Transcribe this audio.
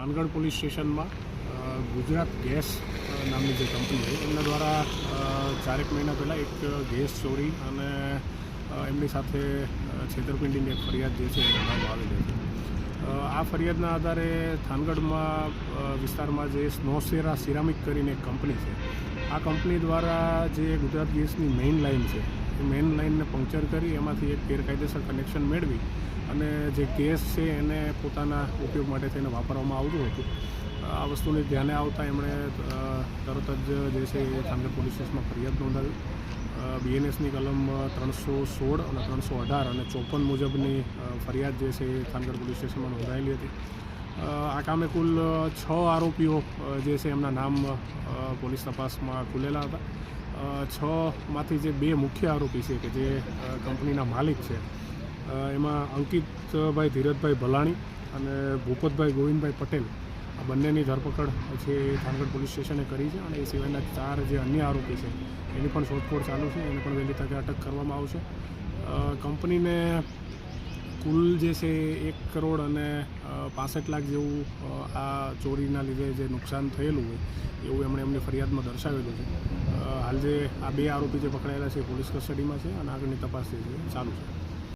Thangadh police સ્ટેશનમાં Gujarat gas નામની જે કંપની છે, એમના દ્વારા ચારેક મહિના પહેલાં એક ગેસ ચોરી અને એમની સાથે છેતરપિંડીની એક ફરિયાદ જે છે એ નોંધવામાં આવેલી હતી આ ફરિયાદના આધારે થાનગઢમાં વિસ્તારમાં જે સ્નોસેરા સિરામિક કરીને એક કંપની છે આ કંપની દ્વારા જે ગુજરાત ગેસની મેઇન લાઇન છે, એ મેઇન લાઇનને પંક્ચર કરી, એમાંથી એક ગેરકાયદેસર કનેક્શન મેળવી અને જે ગેસ છે એને પોતાના ઉપયોગ માટે થઈને વાપરવામાં આવતું હતું. આ વસ્તુને ધ્યાને આવતા એમણે તરત જ જે છે એ થાનગઢ પોલીસ સ્ટેશનમાં ફરિયાદ નોંધાવી. બીએનએસની કલમ ત્રણસો સોળ અને ત્રણસો અઢાર અને ચોપન મુજબની ફરિયાદ જે છે એ થાનગઢ પોલીસ સ્ટેશનમાં નોંધાયેલી હતી. આ કામે કુલ છ આરોપીઓ જે છે એમના નામ પોલીસ તપાસમાં ખુલેલા હતા. છમાંથી જે બે મુખ્ય આરોપી છે કે જે કંપનીના માલિક છે એમાં અંકિતભાઈ ધીરજભાઈ ભલાણી અને ભૂપતભાઈ ગોવિંદભાઈ પટેલ, આ બંનેની ધરપકડ છે થાનગઢ પોલીસ સ્ટેશને કરી છે અને એ સિવાયના ચાર જે અન્ય આરોપી છે, એની પણ શોધખોળ ચાલુ છે. એને પણ વહેલી તકે અટક કરવામાં આવશે. કંપનીને કુલ જે છે એક કરોડ અને પાસઠ લાખ જેવું આ ચોરીના લીધે જે નુકસાન થયેલું હોય, એવું એમણે એમની ફરિયાદમાં દર્શાવેલું છે. હાલ જે આ બે આરોપી જે પકડાયેલા છે પોલીસ કસ્ટડીમાં છે અને આગળની તપાસ જે છે ચાલુ છે.